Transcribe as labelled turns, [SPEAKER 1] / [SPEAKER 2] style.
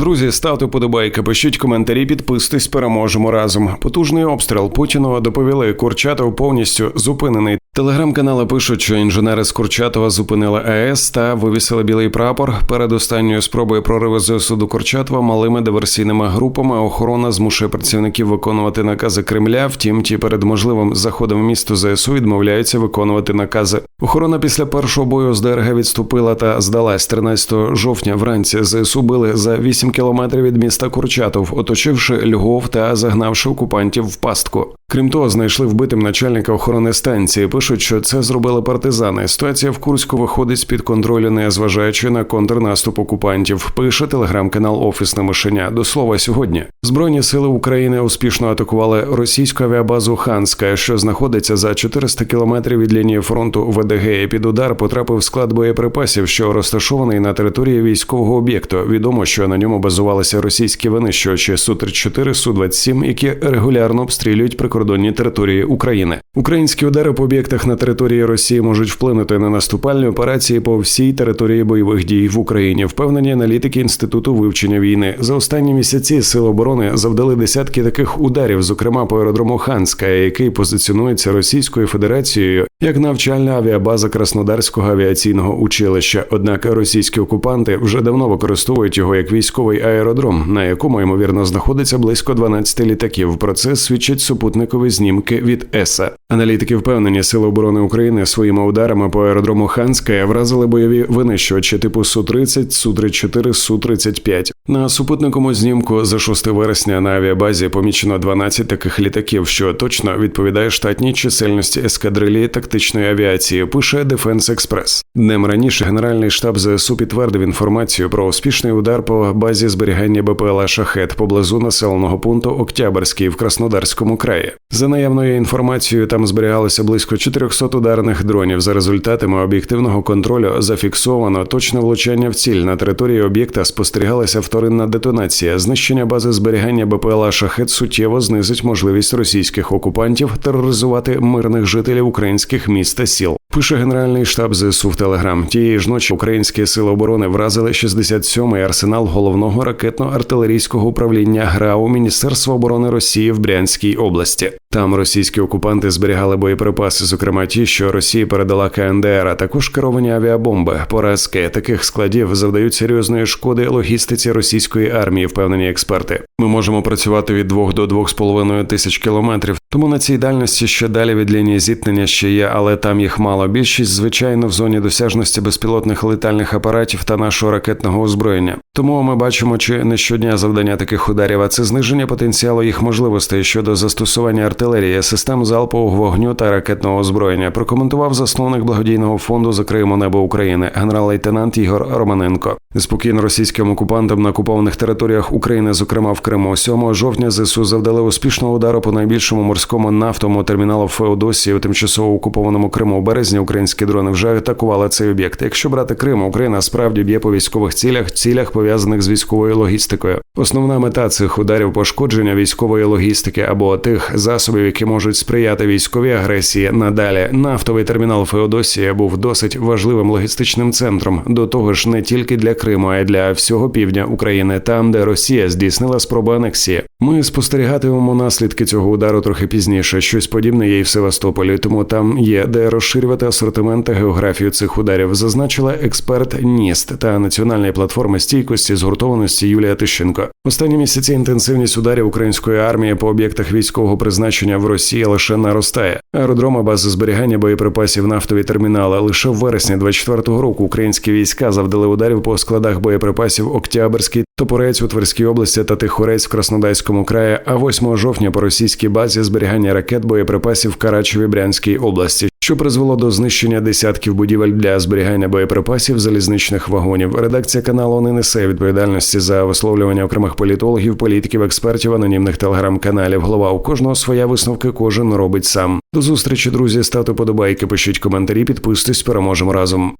[SPEAKER 1] Друзі, ставте подобайки, пишіть коментарі, підписуйтесь, переможемо разом. Потужний обстріл Путіного доповіли. Курчатов повністю зупинений. Телеграм-канали пишуть, що інженери з Курчатова зупинили АЕС та вивісили білий прапор. Перед останньою спробою прориву ЗСУ до Курчатова малими диверсійними групами охорона змушує працівників виконувати накази Кремля. Втім, ті перед можливим заходом в місто ЗСУ відмовляються виконувати накази. Охорона після першого бою з ДРГ відступила та здалась 13 жовтня. Вранці ЗСУ били за 8 кілометрів від міста Курчатов, оточивши Львов та загнавши окупантів в пастку. Крім того, знайшли вбитим начальника охорони станції. Пишуть, що це зробили партизани. Ситуація в Курську виходить з під контролю, не зважаючи на контрнаступ окупантів. Пише телеграм-канал Офісне мишеня. До слова сьогодні збройні сили України успішно атакували російську авіабазу Ханська, що знаходиться за 400 кілометрів від лінії фронту ВДГ. І Під удар потрапив склад боєприпасів, що розташований на території військового об'єкту. Відомо, що на ньому базувалися російські винищувачі су 34 су 27 які регулярно обстрілюють прикордонні території України. Українські удари по об'єктах на території Росії можуть вплинути на наступальні операції по всій території бойових дій в Україні. Впевнені аналітики інституту вивчення війни за останні місяці сили оборони завдали десятки таких ударів, зокрема по аеродрому Ханська, який позиціонується Російською Федерацією як навчальна авіабаза Краснодарського авіаційного училища. Однак російські окупанти вже давно використовують його як військовий аеродром, на якому ймовірно знаходиться близько 12 літаків. Про це свідчать супутникові знімки від ЕСА. Аналітики впевнені, сили оборони України своїми ударами по аеродрому Ханська вразили бойові винищувачі типу су 30 су 34 су 35 На супутниковому знімку за 6 вересня на авіабазі помічено 12 таких літаків, що точно відповідає штатній чисельності ескадрилії тактичної авіації. Пише Defense Express. Днем раніше Генеральний штаб ЗСУ підтвердив інформацію про успішний удар по базі зберігання БПЛА Шахет поблизу населеного пункту Октябрський в Краснодарському краї. За наявною інформацією, там зберігалося близько 400 ударних дронів. За результатами об'єктивного контролю зафіксовано точне влучання в ціль. На території об'єкта спостерігалася вторинна детонація. Знищення бази зберігання БПЛА Шахет суттєво знизить можливість російських окупантів тероризувати мирних жителів українських міст та сіл. Пише Генеральний штаб ЗСУ в Телеграм. Тієї ж ночі українські сили оборони вразили 67-й арсенал головного ракетно-артилерійського управління ГРАУ Міністерства оборони Росії в Брянській області. Там російські окупанти зберігали боєприпаси, зокрема ті, що Росія передала КНДР, а також керовані авіабомби. Поразки таких складів завдають серйозної шкоди логістиці російської армії, впевнені експерти. Ми можемо працювати від 2 до 2,5 тисяч кілометрів. Тому на цій дальності ще далі від лінії зіткнення ще є, але там їх мало. Більшість, звичайно, в зоні досяжності безпілотних летальних апаратів та нашого ракетного озброєння. Тому ми бачимо, чи не щодня завдання таких ударів, а це зниження потенціалу їх можливостей щодо застосування артилерії, систем залпового вогню та ракетного озброєння. Прокоментував засновник благодійного фонду Закриємо небо України, генерал-лейтенант Ігор Романенко. Неспокійно російським окупантам на окупованих територіях України, зокрема в Криму, 7 жовтня ЗСУ завдали успішного удару по найбільшому морському нафтовому терміналу Феодосії у тимчасово окупованому Криму. У березні українські дрони вже атакували цей об'єкт. Якщо брати Крим, Україна справді б'є по військових цілях, цілях пов'язаних з військовою логістикою. Основна мета цих ударів пошкодження військової логістики або тих засобів, які можуть сприяти військовій агресії. Надалі нафтовий термінал Феодосія був досить важливим логістичним центром. До того ж, не тільки для Криму, а й для всього півдня України, там, де Росія здійснила спробу анексії. Ми спостерігатимемо наслідки цього удару трохи пізніше. Щось подібне є і в Севастополі, тому там є де розширювати асортимент та географію цих ударів. Зазначила експерт НІСТ та національної платформи стійкості згуртованості Юлія Тищенко. Останні місяці інтенсивність ударів української армії по об'єктах військового призначення в Росії лише наростає. Аеродроми, бази зберігання боєприпасів, нафтові термінали. Лише в вересні 24-го року українські війська завдали ударів по складах боєприпасів Октябрський, Топорець у Тверській області та Тихорець в Краснодарському краї. А 8 жовтня по російській базі зберігання ракет боєприпасів в Карачеві Брянській області що призвело до знищення десятків будівель для зберігання боєприпасів залізничних вагонів. Редакція каналу не несе відповідальності за висловлювання окремих політологів, політиків, експертів, анонімних телеграм-каналів. Голова у кожного своя висновки кожен робить сам. До зустрічі, друзі. Ставте подобайки, пишіть коментарі, підписуйтесь, переможемо разом.